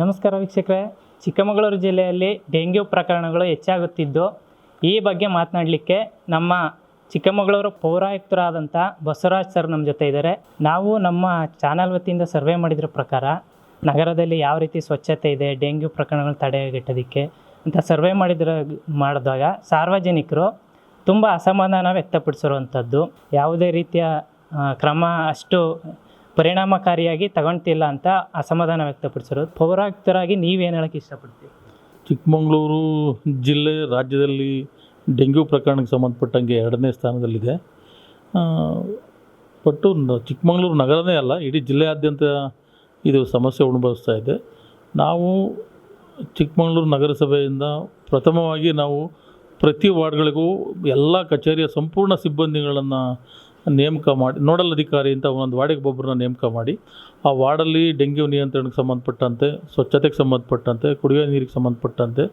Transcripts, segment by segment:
ನಮಸ್ಕಾರ ವೀಕ್ಷಕರೇ. ಚಿಕ್ಕಮಗಳೂರು ಜಿಲ್ಲೆಯಲ್ಲಿ ಡೆಂಗ್ಯೂ ಪ್ರಕರಣಗಳು ಹೆಚ್ಚಾಗುತ್ತಿದ್ದು, ಈ ಬಗ್ಗೆ ಮಾತನಾಡಲಿಕ್ಕೆ ನಮ್ಮ ಚಿಕ್ಕಮಗಳೂರು ಪೌರಾಯುಕ್ತರಾದಂಥ ಬಸವರಾಜ್ ಸರ್ ನಮ್ಮ ಜೊತೆ ಇದ್ದಾರೆ. ನಾವು ನಮ್ಮ ಚಾನಲ್ ವತಿಯಿಂದ ಸರ್ವೆ ಮಾಡಿದ್ರ ಪ್ರಕಾರ ನಗರದಲ್ಲಿ ಯಾವ ರೀತಿ ಸ್ವಚ್ಛತೆ ಇದೆ, ಡೆಂಗ್ಯೂ ಪ್ರಕರಣಗಳು ತಡೆಗಟ್ಟೋದಕ್ಕೆ ಅಂತ ಸರ್ವೆ ಮಾಡಿದ್ರ, ಮಾಡಿದಾಗ ಸಾರ್ವಜನಿಕರು ತುಂಬ ಅಸಮಾಧಾನ ವ್ಯಕ್ತಪಡಿಸಿರುವಂಥದ್ದು. ಯಾವುದೇ ರೀತಿಯ ಕ್ರಮ ಅಷ್ಟು ಪರಿಣಾಮಕಾರಿಯಾಗಿ ತಗೊಳ್ತಿಲ್ಲ ಅಂತ ಅಸಮಾಧಾನ ವ್ಯಕ್ತಪಡಿಸಿರೋದು. ಪೌರಾಯುಕ್ತರಾಗಿ ನೀವೇನು ಹೇಳಕ್ಕೆ ಇಷ್ಟಪಡ್ತೀವಿ ಚಿಕ್ಕಮಗಳೂರು ಜಿಲ್ಲೆ ರಾಜ್ಯದಲ್ಲಿ ಡೆಂಗ್ಯೂ ಪ್ರಕರಣಕ್ಕೆ ಸಂಬಂಧಪಟ್ಟಂಗೆ ಎರಡನೇ ಸ್ಥಾನದಲ್ಲಿದೆ. ಬಟ್ಟು ಚಿಕ್ಕಮಗಳೂರು ನಗರನೇ ಅಲ್ಲ, ಇಡೀ ಜಿಲ್ಲೆಯಾದ್ಯಂತ ಇದು ಸಮಸ್ಯೆ ಅನುಭವಿಸ್ತಾ ಇದೆ. ನಾವು ಚಿಕ್ಕಮಗಳೂರು ನಗರಸಭೆಯಿಂದ ಪ್ರಥಮವಾಗಿ ನಾವು ಪ್ರತಿ ವಾರ್ಡ್ಗಳಿಗೂ ಎಲ್ಲ ಕಚೇರಿಯ ಸಂಪೂರ್ಣ ಸಿಬ್ಬಂದಿಗಳನ್ನು ನೇಮಕ ಮಾಡಿ, ನೋಡಲ್ ಅಧಿಕಾರಿ ಅಂತ ಒಂದು ವಾರ್ಡಿಗೆ ಒಬ್ಬರನ್ನ ನೇಮಕ ಮಾಡಿ, ಆ ವಾರ್ಡಲ್ಲಿ ಡೆಂಗ್ಯೂ ನಿಯಂತ್ರಣಕ್ಕೆ ಸಂಬಂಧಪಟ್ಟಂತೆ, ಸ್ವಚ್ಛತೆಗೆ ಸಂಬಂಧಪಟ್ಟಂತೆ, ಕುಡಿಯೋ ನೀರಿಗೆ ಸಂಬಂಧಪಟ್ಟಂತೆ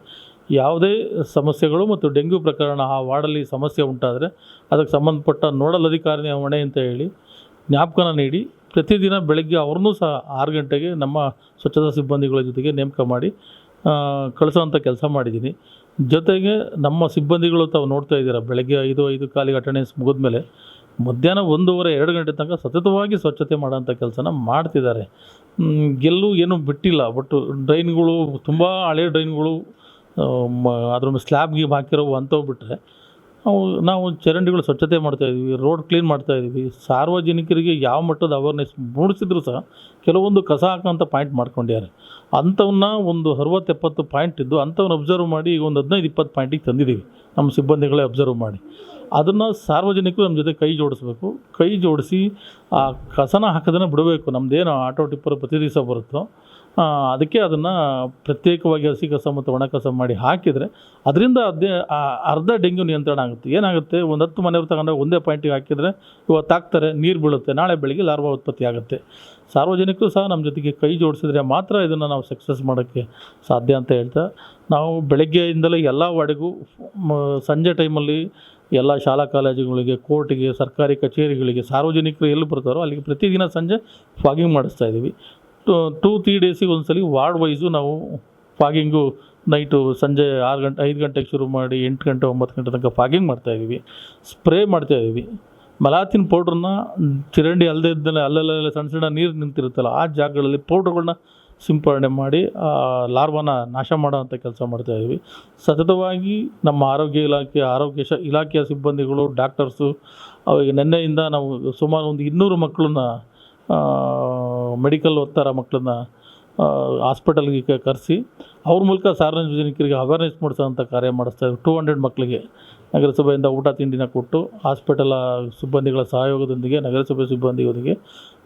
ಯಾವುದೇ ಸಮಸ್ಯೆಗಳು ಮತ್ತು ಡೆಂಗ್ಯೂ ಪ್ರಕರಣ ಆ ವಾರ್ಡಲ್ಲಿ ಸಮಸ್ಯೆ ಉಂಟಾದರೆ ಅದಕ್ಕೆ ಸಂಬಂಧಪಟ್ಟ ನೋಡಲ್ ಅಧಿಕಾರಿನೇ ಹೊಣೆ ಅಂತ ಹೇಳಿ ಜ್ಞಾಪಕನ ನೀಡಿ, ಪ್ರತಿದಿನ ಬೆಳಗ್ಗೆ ಅವ್ರನ್ನೂ ಸಹ ಆರು ಗಂಟೆಗೆ ನಮ್ಮ ಸ್ವಚ್ಛತಾ ಸಿಬ್ಬಂದಿಗಳ ಜೊತೆಗೆ ನೇಮಕ ಮಾಡಿ ಕಳಿಸೋವಂಥ ಕೆಲಸ ಮಾಡಿದ್ದೀನಿ. ಜೊತೆಗೆ ನಮ್ಮ ಸಿಬ್ಬಂದಿಗಳು ತಾವು ನೋಡ್ತಾ ಇದ್ದೀರಾ, ಬೆಳಗ್ಗೆ ಐದು ಐದು, ಕಾಲಿಗೆ ಅಟೆಂಡೆನ್ಸ್ ಮುಗಿದ್ಮೇಲೆ ಮಧ್ಯಾಹ್ನ ಒಂದೂವರೆ, ಎರಡು ಗಂಟೆ ತನಕ ಸತತವಾಗಿ ಸ್ವಚ್ಛತೆ ಮಾಡೋಂಥ ಕೆಲಸನ ಮಾಡ್ತಿದ್ದಾರೆ. ಗೆಲ್ಲು ಏನು ಬಿಟ್ಟಿಲ್ಲ. ಬಟ್ ಡ್ರೈನ್ಗಳು, ತುಂಬ ಹಳೆ ಡ್ರೈನ್ಗಳು ಅದ್ರ ಮೇಲೆ ಸ್ಲ್ಯಾಬ್ ಗೀಬ್ ಹಾಕಿರೋವು ಅಂಥವು ಬಿಟ್ಟರೆ ನಾವು ನಾವು ಚರಂಡಿಗಳು ಸ್ವಚ್ಛತೆ ಮಾಡ್ತಾಯಿದ್ವಿ ರೋಡ್ ಕ್ಲೀನ್ ಮಾಡ್ತಾಯಿದ್ವಿ ಸಾರ್ವಜನಿಕರಿಗೆ ಯಾವ ಮಟ್ಟದ ಅವೇರ್ನೆಸ್ ಮೂಡಿಸಿದ್ರು ಸಹ ಕೆಲವೊಂದು ಕಸ ಹಾಕೋಂಥ ಪಾಯಿಂಟ್ ಮಾಡ್ಕೊಂಡಿದ್ದಾರೆ. ಅಂಥವನ್ನ ಒಂದು ಅರವತ್ತು ಎಪ್ಪತ್ತು ಪಾಯಿಂಟ್ ಇದ್ದು ಅಂಥವ್ನ ಅಬ್ಸರ್ವ್ ಮಾಡಿ ಈಗ ಒಂದು ಹದಿನೈದು, ಇಪ್ಪತ್ತು ಪಾಯಿಂಟಿಗೆ ತಂದಿದ್ದೀವಿ. ನಮ್ಮ ಸಿಬ್ಬಂದಿಗಳೇ ಅಬ್ಸರ್ವ್ ಮಾಡಿ. ಅದನ್ನು ಸಾರ್ವಜನಿಕರು ನಮ್ಮ ಜೊತೆ ಕೈ ಜೋಡಿಸ್ಬೇಕು. ಕೈ ಜೋಡಿಸಿ ಆ ಕಸನ ಹಾಕೋದನ್ನು ಬಿಡಬೇಕು. ನಮ್ಮದೇನು ಆಟೋ ಟಿಪ್ಪರ್ ಪ್ರತಿ ದಿವಸ ಬರುತ್ತೋ ಅದಕ್ಕೆ ಅದನ್ನು ಪ್ರತ್ಯೇಕವಾಗಿ ಹಸಿ ಕಸ ಮತ್ತು ಒಣ ಕಸ ಮಾಡಿ ಹಾಕಿದರೆ ಅದರಿಂದ ಅದೇ ಅರ್ಧ ಡೆಂಗ್ಯೂ ನಿಯಂತ್ರಣ ಆಗುತ್ತೆ. ಏನಾಗುತ್ತೆ? ಒಂದು ಹತ್ತು ಮನೆಯವ್ರು ತಗೊಂಡಾಗ ಒಂದೇ ಪಾಯಿಂಟಿಗೆ ಹಾಕಿದರೆ ಇವತ್ತು ಹಾಕ್ತಾರೆ, ನೀರು ಬೀಳುತ್ತೆ, ನಾಳೆ ಬೆಳಿಗ್ಗೆ ಲಾರ್ವಾ ಉತ್ಪತ್ತಿ ಆಗುತ್ತೆ. ಸಾರ್ವಜನಿಕರು ಸಹ ನಮ್ಮ ಜೊತೆಗೆ ಕೈ ಜೋಡಿಸಿದ್ರೆ ಮಾತ್ರ ಇದನ್ನು ನಾವು ಸಕ್ಸಸ್ ಮಾಡೋಕ್ಕೆ ಸಾಧ್ಯ ಅಂತ ಹೇಳ್ತಾ, ನಾವು ಬೆಳಗ್ಗೆಯಿಂದಲೇ ಎಲ್ಲ ವಾರ್ಡಿಗೂ ಸಂಜೆ ಟೈಮಲ್ಲಿ ಎಲ್ಲ ಶಾಲಾ ಕಾಲೇಜುಗಳಿಗೆ, ಕೋರ್ಟಿಗೆ, ಸರ್ಕಾರಿ ಕಚೇರಿಗಳಿಗೆ ಸಾರ್ವಜನಿಕರು ಎಲ್ಲಿ ಬರ್ತಾರೋ ಅಲ್ಲಿಗೆ ಪ್ರತಿದಿನ ಸಂಜೆ ಫಾಗಿಂಗ್ ಮಾಡಿಸ್ತಾ ಇದ್ದೀವಿ. ಟು, ಟೂ ತ್ರೀ ಡೇಸಿಗೆ ಸಲ ವಾರ್ಡ್ ವೈಸು ನಾವು ಫಾಗಿಂಗು ನೈಟು ಸಂಜೆ ಆರು ಗಂಟೆ, ಐದು ಗಂಟೆಗೆ ಶುರು ಮಾಡಿ ಎಂಟು ಗಂಟೆ, ಒಂಬತ್ತು ಗಂಟೆ ತನಕ ಫಾಗಿಂಗ್ ಮಾಡ್ತಾಯಿದ್ದೀವಿ ಸ್ಪ್ರೇ ಮಾಡ್ತಾಯಿದ್ದೀವಿ ಮಲಾತಿನ ಪೌಡ್ರನ್ನ ಚರಂಡಿ ಅಲ್ಲದೇ ಇದ್ದಲ್ಲಿ ಅಲ್ಲಲ್ಲೇ ಸಣ್ಣ ಸಣ್ಣ ನೀರು ನಿಂತಿರುತ್ತಲ್ಲ ಆ ಜಾಗಗಳಲ್ಲಿ ಪೌಡ್ರ್ಗಳನ್ನ ಸಿಂಪರಣೆ ಮಾಡಿ, ಆ, ಲಾರ್ವನ ನಾಶ ಮಾಡೋವಂಥ ಕೆಲಸ ಮಾಡ್ತಾ ಇದ್ದೀವಿ ಸತತವಾಗಿ ನಮ್ಮ ಆರೋಗ್ಯ ಇಲಾಖೆ, ಆರೋಗ್ಯ ಶ, ಇಲಾಖೆಯ ಸಿಬ್ಬಂದಿಗಳು, ಡಾಕ್ಟರ್ಸು ಅವಾಗ ನಿನ್ನೆಯಿಂದ ನಾವು ಸುಮಾರು ಒಂದು ಇನ್ನೂರು ಮಕ್ಕಳನ್ನ ಮೆಡಿಕಲ್ ಓದ್ತಾರ ಮಕ್ಕಳನ್ನ ಹಾಸ್ಪಿಟಲ್ಗೆ ಕರೆಸಿ, ಅವ್ರ ಮೂಲಕ ಸಾರ್ವಜನಿಕರಿಗೆ ಅವೇರ್ನೆಸ್ ಮೂಡಿಸೋಂಥ ಕಾರ್ಯ ಮಾಡಿಸ್ತಾ ಇದ್ದೀವಿ ಟೂ ಹಂಡ್ರೆಡ್ ಮಕ್ಕಳಿಗೆ ನಗರಸಭೆಯಿಂದ ಊಟ ತಿಂಡಿನ ಕೊಟ್ಟು, ಹಾಸ್ಪಿಟಲ ಸಿಬ್ಬಂದಿಗಳ ಸಹಯೋಗದೊಂದಿಗೆ, ನಗರಸಭೆ ಸಿಬ್ಬಂದಿಯೊಂದಿಗೆ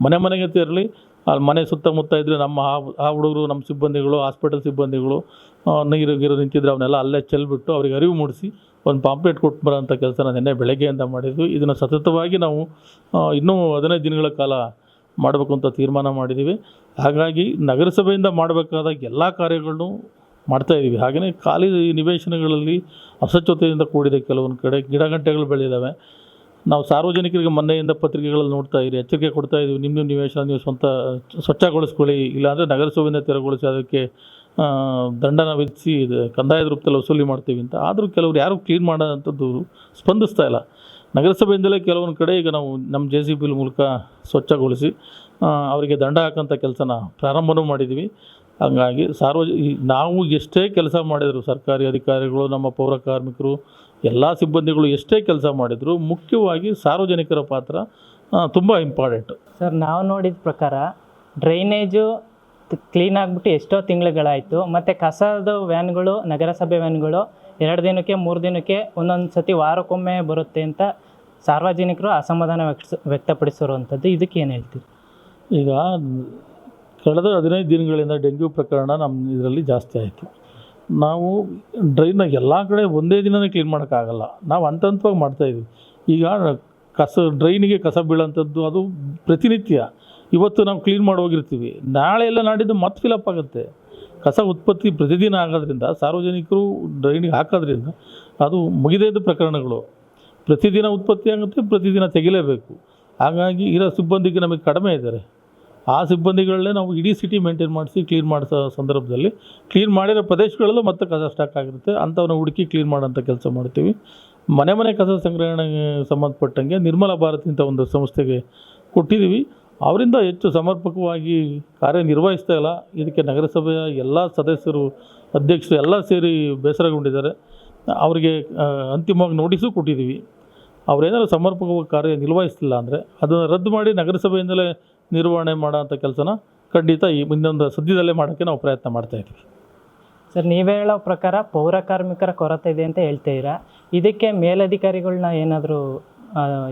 ಮನೆ ಮನೆಗೆ ತೆರಳಿ ಅಲ್ಲಿ ಮನೆ ಸುತ್ತಮುತ್ತ ಇದ್ದರೆ ನಮ್ಮ ಆ ಹುಡುಗರು, ನಮ್ಮ ಸಿಬ್ಬಂದಿಗಳು ಹಾಸ್ಪಿಟಲ್ ಸಿಬ್ಬಂದಿಗಳು ನೀರು ಗೀರು ನಿಂತಿದ್ರೆ ಅವನ್ನೆಲ್ಲ ಅಲ್ಲೇ ಚೆಲ್ಬಿಟ್ಟು ಅವ್ರಿಗೆ ಅರಿವು ಮೂಡಿಸಿ ಒಂದು ಪಾಂಪ್ಲೆಟ್ ಕೊಟ್ಟು ಬರೋಂಥ ಕೆಲಸನ ನಿನ್ನೆ ಬೆಳಗ್ಗೆಯಿಂದ ಮಾಡಿದ್ವಿ ಇದನ್ನು ಸತತವಾಗಿ ನಾವು ಇನ್ನೂ ಹದಿನೈದು ದಿನಗಳ ಕಾಲ ಮಾಡಬೇಕು ಅಂತ ತೀರ್ಮಾನ ಮಾಡಿದ್ದೀವಿ. ಹಾಗಾಗಿ ನಗರಸಭೆಯಿಂದ ಮಾಡಬೇಕಾದ ಎಲ್ಲ ಕಾರ್ಯಗಳನ್ನು ಮಾಡ್ತಾಯಿದ್ದೀವಿ ಹಾಗೆಯೇ ಖಾಲಿ ನಿವೇಶನಗಳಲ್ಲಿ ಅಸ್ವಚ್ಛತೆಯಿಂದ ಕೂಡಿದೆ ಕೆಲವೊಂದು ಕಡೆ ಗಿಡಗಂಟೆಗಳು ಬೆಳೆದಿದ್ದಾವೆ. ನಾವು ಸಾರ್ವಜನಿಕರಿಗೆ ಮೊನ್ನೆಯಿಂದ ಪತ್ರಿಕೆಗಳಲ್ಲಿ ನೋಡ್ತಾ ಇರಿ, ಎಚ್ಚರಿಕೆ ಕೊಡ್ತಾ ಇದ್ದೀವಿ. ನಿಮ್ಮ ನಿಮ್ಮ ನಿವೇಶನ ನೀವು ಸ್ವಂತ, ಸ್ವಚ್ಛಗೊಳಿಸ್ಕೊಳ್ಳಿ. ಇಲ್ಲಾಂದರೆ ನಗರಸಭೆಯಿಂದ ತೆರವುಗೊಳಿಸಿ ಅದಕ್ಕೆ ದಂಡನ ವಿಧಿಸಿ ಇದು ಕಂದಾಯದ ರೂಪದಲ್ಲಿ ವಸೂಲಿ ಮಾಡ್ತೀವಿ ಅಂತ. ಆದರೂ ಕೆಲವರು ಯಾರು ಕ್ಲೀನ್ ಮಾಡೋಂಥದ್ದು ಸ್ಪಂದಿಸ್ತಾ ಇಲ್ಲ. ನಗರಸಭೆಯಿಂದಲೇ ಕೆಲವೊಂದು ಕಡೆ ಈಗ ನಾವು ನಮ್ಮ ಜೆ ಸಿ ಬಿಲ್ ಮೂಲಕ ಸ್ವಚ್ಛಗೊಳಿಸಿ ಅವರಿಗೆ ದಂಡ ಹಾಕೋಂಥ ಕೆಲಸನ ಪ್ರಾರಂಭನೂ ಮಾಡಿದ್ದೀವಿ. ಹಾಗಾಗಿ ಸಾರ್ವಜ ನಾವು ಎಷ್ಟೇ ಕೆಲಸ ಮಾಡಿದರು ಸರ್ಕಾರಿ ಅಧಿಕಾರಿಗಳು, ನಮ್ಮ ಪೌರ ಕಾರ್ಮಿಕರು ಎಲ್ಲ ಸಿಬ್ಬಂದಿಗಳು ಎಷ್ಟೇ ಕೆಲಸ ಮಾಡಿದರೂ ಮುಖ್ಯವಾಗಿ ಸಾರ್ವಜನಿಕರ ಪಾತ್ರ ತುಂಬ ಇಂಪಾರ್ಟೆಂಟು ಸರ್ ನಾವು ನೋಡಿದ ಪ್ರಕಾರ ಡ್ರೈನೇಜು ಕ್ಲೀನ್ ಆಗಿಬಿಟ್ಟು ಎಷ್ಟೋ ತಿಂಗಳುಗಳಾಯಿತು ಮತ್ತು ಕಸದ ವ್ಯಾನ್ಗಳು ನಗರಸಭೆ ವ್ಯಾನ್ಗಳು ಎರಡು ದಿನಕ್ಕೆ ಮೂರು ದಿನಕ್ಕೆ ಒಂದೊಂದು ಸತಿ ವಾರಕ್ಕೊಮ್ಮೆ ಬರುತ್ತೆ ಅಂತ ಸಾರ್ವಜನಿಕರು ಅಸಮಾಧಾನ ವ್ಯಕ್ತ ವ್ಯಕ್ತಪಡಿಸಿರುವಂಥದ್ದು. ಇದಕ್ಕೆ ಏನು ಹೇಳ್ತೀವಿ ಈಗ ಕಳೆದ ಹದಿನೈದು ದಿನಗಳಿಂದ ಡೆಂಗ್ಯೂ ಪ್ರಕರಣ ನಮ್ಮ ಇದರಲ್ಲಿ ಜಾಸ್ತಿ ಆಯಿತು. ನಾವು ಡ್ರೈನ ಎಲ್ಲ ಕಡೆ ಒಂದೇ ದಿನನೇ ಕ್ಲೀನ್ ಮಾಡೋಕ್ಕಾಗಲ್ಲ. ನಾವು ಹಂತ ಹಂತವಾಗಿ ಮಾಡ್ತಾಯಿದ್ವಿ ಈಗ ಕಸ ಡ್ರೈನಿಗೆ ಕಸ ಬೀಳೋಂಥದ್ದು ಅದು ಪ್ರತಿನಿತ್ಯ. ಇವತ್ತು ನಾವು ಕ್ಲೀನ್ ಮಾಡಿ ಹೋಗಿರ್ತೀವಿ. ನಾಳೆ ಎಲ್ಲ ನಾಡಿದ್ದು ಮತ್ತೆ ಫಿಲಪ್ ಆಗುತ್ತೆ. ಕಸ ಉತ್ಪತ್ತಿ ಪ್ರತಿದಿನ ಆಗೋದ್ರಿಂದ, ಸಾರ್ವಜನಿಕರು ಡ್ರೈನಿಗೆ ಹಾಕೋದ್ರಿಂದ ಅದು ಮುಗಿದೇದ ಪ್ರಕರಣಗಳು. ಪ್ರತಿದಿನ ಉತ್ಪತ್ತಿ ಆಗುತ್ತೆ, ಪ್ರತಿದಿನ ತೆಗಿಲೇಬೇಕು. ಹಾಗಾಗಿ ಇರೋ ಸಿಬ್ಬಂದಿಗೆ ನಮಗೆ ಕಡಿಮೆ ಇದ್ದಾರೆ. ಆ ಸಿಬ್ಬಂದಿಗಳಲ್ಲೇ ನಾವು ಇಡೀ ಸಿಟಿ ಮೇಂಟೈನ್ ಮಾಡಿಸಿ ಕ್ಲೀನ್ ಮಾಡಿಸೋ ಸಂದರ್ಭದಲ್ಲಿ ಕ್ಲೀನ್ ಮಾಡಿರೋ ಪ್ರದೇಶಗಳಲ್ಲೂ ಮತ್ತೆ ಕಸ ಸ್ಟಾಕ್ ಆಗಿರುತ್ತೆ. ಅಂಥವನ್ನ ಹುಡುಕಿ ಕ್ಲೀನ್ ಮಾಡೋಂಥ ಕೆಲಸ ಮಾಡ್ತೀವಿ. ಮನೆ ಮನೆ ಕಸ ಸಂಗ್ರಹಣೆಗೆ ಸಂಬಂಧಪಟ್ಟಂಗೆ ನಿರ್ಮಲ ಭಾರತ್ ಇಂಥ ಒಂದು ಸಂಸ್ಥೆಗೆ ಕೊಟ್ಟಿದ್ದೀವಿ. ಅವರಿಂದ ಹೆಚ್ಚು ಸಮರ್ಪಕವಾಗಿ ಕಾರ್ಯನಿರ್ವಹಿಸ್ತಾ ಇಲ್ಲ. ಇದಕ್ಕೆ ನಗರಸಭೆಯ ಎಲ್ಲ ಸದಸ್ಯರು, ಅಧ್ಯಕ್ಷರು ಎಲ್ಲ ಸೇರಿ ಬೇಸರಗೊಂಡಿದ್ದಾರೆ. ಅವರಿಗೆ ಅಂತಿಮವಾಗಿ ನೋಟಿಸು ಕೊಟ್ಟಿದ್ದೀವಿ. ಅವರೇನಾದ್ರು ಸಮರ್ಪಕವಾಗಿ ಕಾರ್ಯ ನಿರ್ವಹಿಸ್ತಿಲ್ಲ ಅಂದರೆ ಅದನ್ನು ರದ್ದು ಮಾಡಿ ನಗರಸಭೆಯಿಂದಲೇ ನಿರ್ವಹಣೆ ಮಾಡೋಂಥ ಕೆಲಸನ ಖಂಡಿತ ಈ ಮುಂದೊಂದು ಸದ್ಯದಲ್ಲೇ ಮಾಡೋಕ್ಕೆ ನಾವು ಪ್ರಯತ್ನ ಮಾಡ್ತಾ ಇದ್ದೀವಿ. ಸರ್ ನೀವು ಹೇಳೋ ಪ್ರಕಾರ ಪೌರ ಕಾರ್ಮಿಕರ ಕೊರತೆ ಇದೆ ಅಂತ ಹೇಳ್ತೀರಾ ಇದಕ್ಕೆ ಮೇಲಧಿಕಾರಿಗಳನ್ನ ಏನಾದರೂ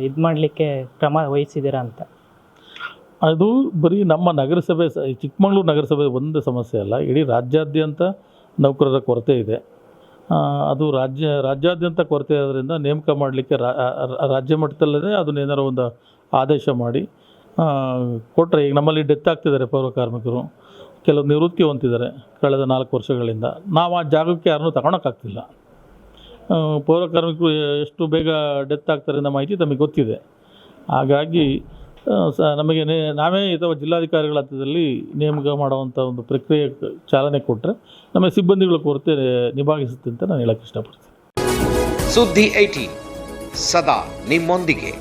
ಇದು ಮಾಡಲಿಕ್ಕೆ ಕ್ರಮ ವಹಿಸಿದ್ದೀರಾ ಅಂತ? ಅದು ಬರೀ ನಮ್ಮ ನಗರಸಭೆ ಚಿಕ್ಕಮಗಳೂರು ನಗರಸಭೆ ಒಂದು ಸಮಸ್ಯೆ ಅಲ್ಲ ಇಡೀ ರಾಜ್ಯಾದ್ಯಂತ ನೌಕರರ ಕೊರತೆ ಇದೆ. ಅದು ರಾಜ್ಯ ರಾಜ್ಯಾದ್ಯಂತ ಕೊರತೆ ಆದ್ದರಿಂದ ನೇಮಕ ಮಾಡಲಿಕ್ಕೆ ರಾಜ್ಯ ಮಟ್ಟದಲ್ಲೇ ಅದನ್ನ ಏನಾರು ಒಂದು ಆದೇಶ ಮಾಡಿ ಕೊಟ್ಟರೆ ಈಗ ನಮ್ಮಲ್ಲಿ ಡೆತ್ ಆಗ್ತಿದ್ದಾರೆ ಪೌರ ಕಾರ್ಮಿಕರು. ಕೆಲವು ನಿವೃತ್ತಿ ಹೊಂದಿದ್ದಾರೆ ಕಳೆದ ನಾಲ್ಕು ವರ್ಷಗಳಿಂದ. ನಾವು ಆ ಜಾಗಕ್ಕೆ ಯಾರನ್ನೂ ತಗೊಳಕ್ಕಾಗ್ತಿಲ್ಲ. ಪೌರ ಕಾರ್ಮಿಕರು ಎಷ್ಟು ಬೇಗ ಡೆತ್ ಆಗ್ತಾರೆ ಅನ್ನೋ ಮಾಹಿತಿ ನಮಗೆ ಗೊತ್ತಿದೆ. ಹಾಗಾಗಿ ಸ, ನಮಗೆ ನೇ, ನಾವೇ ಅಥವಾ ಜಿಲ್ಲಾಧಿಕಾರಿಗಳ ಹಂತದಲ್ಲಿ ನೇಮಕ ಮಾಡುವಂಥ ಒಂದು ಪ್ರಕ್ರಿಯೆ ಚಾಲನೆ ಕೊಟ್ಟರೆ ನಮಗೆ ಸಿಬ್ಬಂದಿಗಳ ಕೊರತೆ ನಿಭಾಯಿಸುತ್ತೆ ಅಂತ ನಾನು ಹೇಳಕ್ಕೆ ಇಷ್ಟಪಡ್ತೀನಿ. ಸುದ್ದಿ ಐಟಿ ಸದಾ ನಿಮ್ಮೊಂದಿಗೆ.